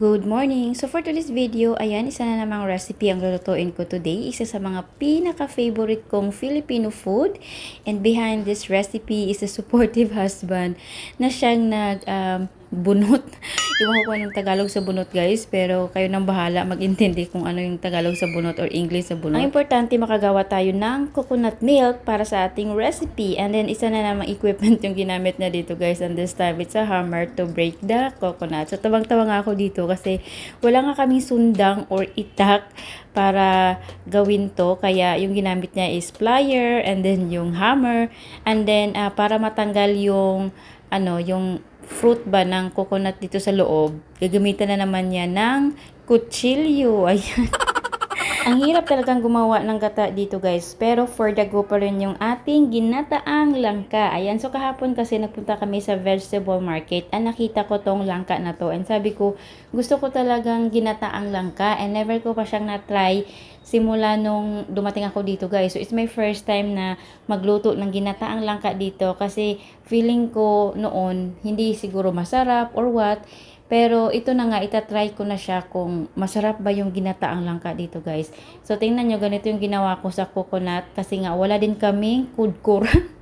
Good morning! So for today's video, ayan, isa na namang recipe ang lulutuin ko today. Isa sa mga pinaka-favorite kong Filipino food. And behind this recipe is a supportive husband na siyang nag, um, bunot. Iwan ko kung Tagalog sa bunot guys, pero kayo nang bahala mag-intindi kung ano yung Tagalog sa bunot or English sa bunot. Ang importante makagawa tayo ng coconut milk para sa ating recipe. And then isa na namang equipment yung ginamit niya dito guys. And this time it's a hammer to break the coconut. So tawang-tawa nga ako dito kasi wala nga kaming sundang or itak para gawin to. Kaya yung ginamit niya is plier and then yung hammer. And then ah, para matanggal yung ano, yung fruit ba ng coconut dito sa loob, gagamitan na naman niya ng kutsilyo. Ayan. Ang hirap talagang gumawa ng gata dito guys. Pero for the go pa rin yung ating ginataang langka. Ayan, so kahapon kasi nagpunta kami sa vegetable market. And nakita ko tong langka na to. And sabi ko, gusto ko talagang ginataang langka. And never ko pa siyang na-try simula nung dumating ako dito guys. So it's my first time na magluto ng ginataang langka dito. Kasi feeling ko noon, hindi siguro masarap or what. Pero ito na nga, itatry ko na siya kung masarap ba yung ginataang langka dito guys. So tingnan nyo, ganito yung ginawa ko sa coconut kasi nga wala din kaming kudkuran.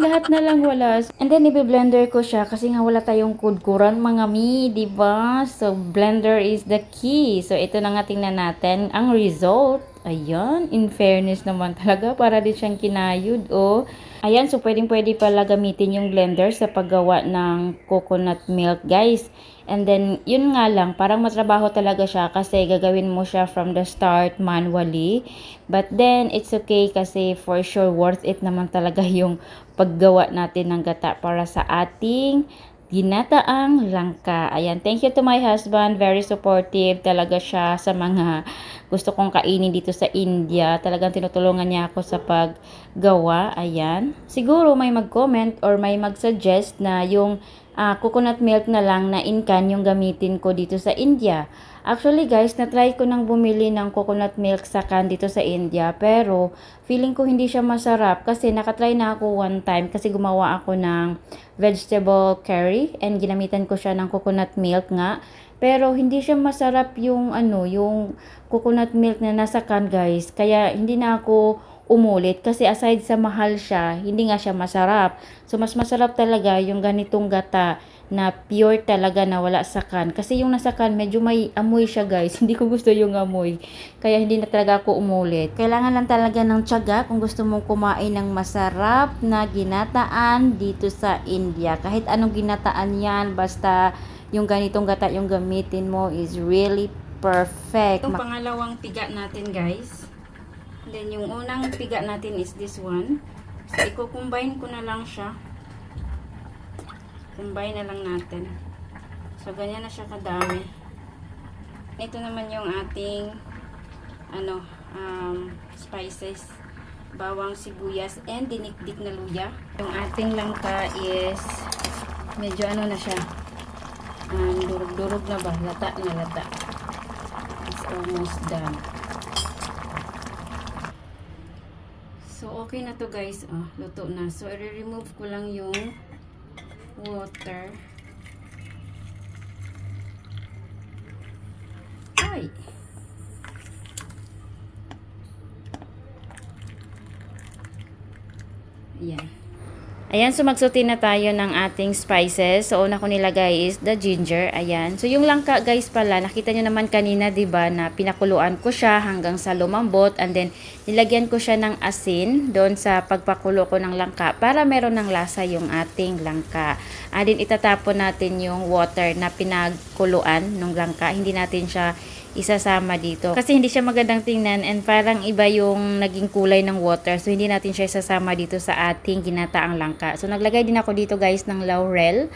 Lahat na lang wala. And then, i-blender ko siya kasi nga wala tayong kudkuran mga mi, di ba? So, blender is the key. So, ito na nga tingnan natin ang result. Ayan, in fairness naman talaga, para din siyang kinayod, oh. Ayan, so pwedeng pwede pala gamitin yung blender sa paggawa ng coconut milk, guys. And then, yun nga lang, parang matrabaho talaga siya kasi gagawin mo siya from the start manually. But then, it's okay kasi for sure worth it naman talaga yung paggawa natin ng gata para sa ating ginataang langka. Ayan, thank you to my husband. Very supportive talaga siya sa mga gusto kong kainin dito sa India. Talagang tinutulungan niya ako sa paggawa. Ayan. Siguro may mag-comment or may mag-suggest na yung ah, coconut milk na lang na in-can yung gamitin ko dito sa India. Actually guys, na-try ko nang bumili ng coconut milk sa can dito sa India. Pero feeling ko hindi siya masarap kasi nakatry na ako one time kasi gumawa ako ng vegetable curry and ginamitan ko siya ng coconut milk nga. Pero hindi siya masarap yung ano, yung coconut milk na nasa can guys. Kaya hindi na ako umulit kasi aside sa mahal siya, hindi nga siya masarap. So mas masarap talaga yung ganitong gata na pure talaga na wala sa can. Kasi yung nasa can, medyo may amoy siya guys. Hindi ko gusto yung amoy. Kaya hindi na talaga ako umulit. Kailangan lang talaga ng tiyaga kung gusto mong kumain ng masarap na ginataan dito sa India. Kahit anong ginataan yan, basta yung ganitong gata yung gamitin mo is really perfect. Itong pangalawang piga natin guys. Then yung unang piga natin is this one. So i-combine ko na lang siya. Combine na lang natin. So ganyan na siya kadami. Ito naman yung ating ano um, spices. Bawang sibuyas and dinikdik na luya. Yung ating langka is medyo ano na siya. Um, durog-durog na ba? Lata na lata. It's almost done. So, okay na to guys. Oh, luto na. So, i-remove ko lang yung water. Ay! Ayan. Ayan, so magsuti na tayo ng ating spices. So, una ko nilagay is the ginger. Ayan. So, yung langka guys pala, nakita nyo naman kanina, ba na pinakuluan ko siya hanggang sa lumambot. And then, nilagyan ko siya ng asin doon sa pagpakulo ko ng langka para meron ng lasa yung ating langka. And then, itatapon natin yung water na pinagkuluan ng langka. Hindi natin siya isasama dito. Kasi hindi siya magandang tingnan and parang iba yung naging kulay ng water. So, hindi natin siya isasama dito sa ating ginataang langka. So, naglagay din ako dito guys ng laurel.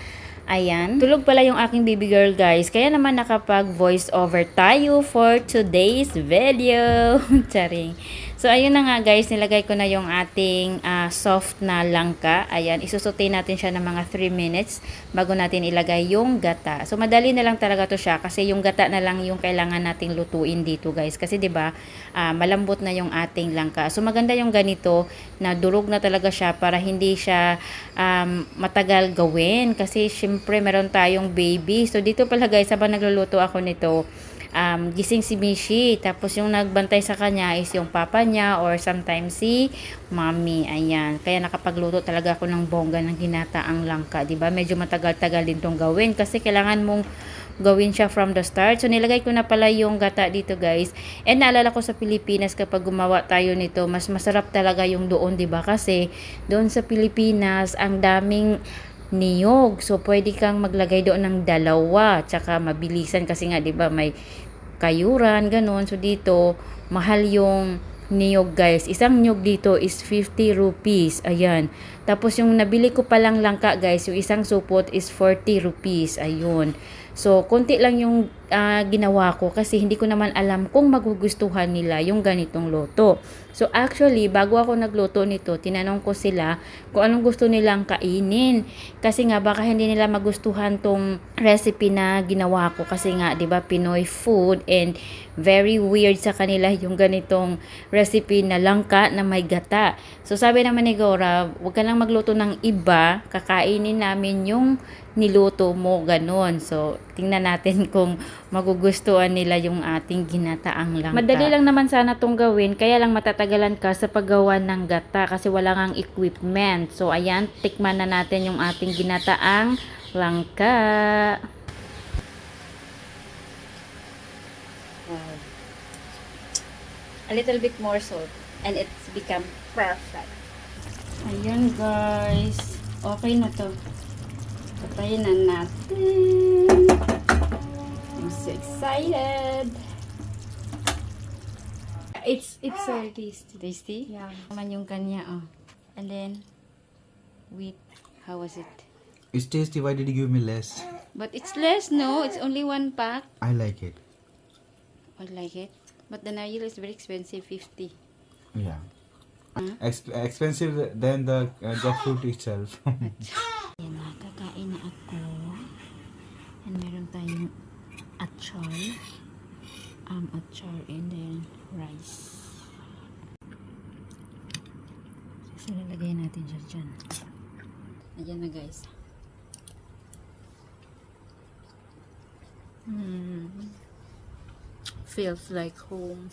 Ayan. Tulog pala yung aking baby girl guys. Kaya naman nakapag voice over tayo for today's video. Charing. So, ayun na nga guys, nilagay ko na yung ating ah, soft na langka. Ayan, isusutay natin siya ng mga 3 minutes bago natin ilagay yung gata. So, madali na lang talaga to siya kasi yung gata na lang yung kailangan nating lutuin dito guys. Kasi 'di ba ah, malambot na yung ating langka. So, maganda yung ganito na durog na talaga siya para hindi siya um, matagal gawin. Kasi syempre meron tayong baby. So, dito pala guys, habang nagluluto ako nito, um, gising si Mishi. Tapos yung nagbantay sa kanya is yung papa niya or sometimes si mommy. Ayan. Kaya nakapagluto talaga ako ng bongga ng ginataang langka. ba Medyo matagal-tagal din tong gawin kasi kailangan mong gawin siya from the start. So, nilagay ko na pala yung gata dito, guys. And naalala ko sa Pilipinas, kapag gumawa tayo nito, mas masarap talaga yung doon, ba Kasi doon sa Pilipinas, ang daming niyog. So, pwede kang maglagay doon ng dalawa. Tsaka mabilisan kasi nga, di ba, may kayuran, ganun. So, dito, mahal yung niyog, guys. Isang niyog dito is 50 rupees. Ayan. Tapos, yung nabili ko palang langka, guys, yung isang supot is 40 rupees. Ayun. So, konti lang yung ah, ginawa ko kasi hindi ko naman alam kung magugustuhan nila yung ganitong loto. So, actually, bago ako nagluto nito, tinanong ko sila kung anong gusto nilang kainin. Kasi nga, baka hindi nila magustuhan tong recipe na ginawa ko. Kasi nga, di ba, Pinoy food and very weird sa kanila yung ganitong recipe na langka na may gata. So, sabi naman ni Gora, huwag ka lang magluto ng iba, kakainin namin yung niluto mo, ganon. So, tingnan natin kung magugustuhan nila yung ating ginataang langka. Madali lang naman sana tong gawin, kaya lang matatagalan ka sa paggawa ng gata kasi wala kang equipment. So, ayan, tikman na natin yung ating ginataang langka. A little bit more salt and it's become perfect. Ayan guys. Okay na to. Patayin na natin. I'm so excited. It's it's very tasty. Tasty? Yeah. Naman yung kanya, oh. And then, wheat. How was it? It's tasty. Why did you give me less? But it's less, no? It's only one pack. I like it. I like it. But the Nigel is very expensive, 50. Yeah. Ex- expensive than the uh, jackfruit itself. Yan na, kakain na ako. And meron tayong achar. Um, achar and then rice. So, lalagay natin siya dyan. Ayan na guys. Hmm. Feels like home.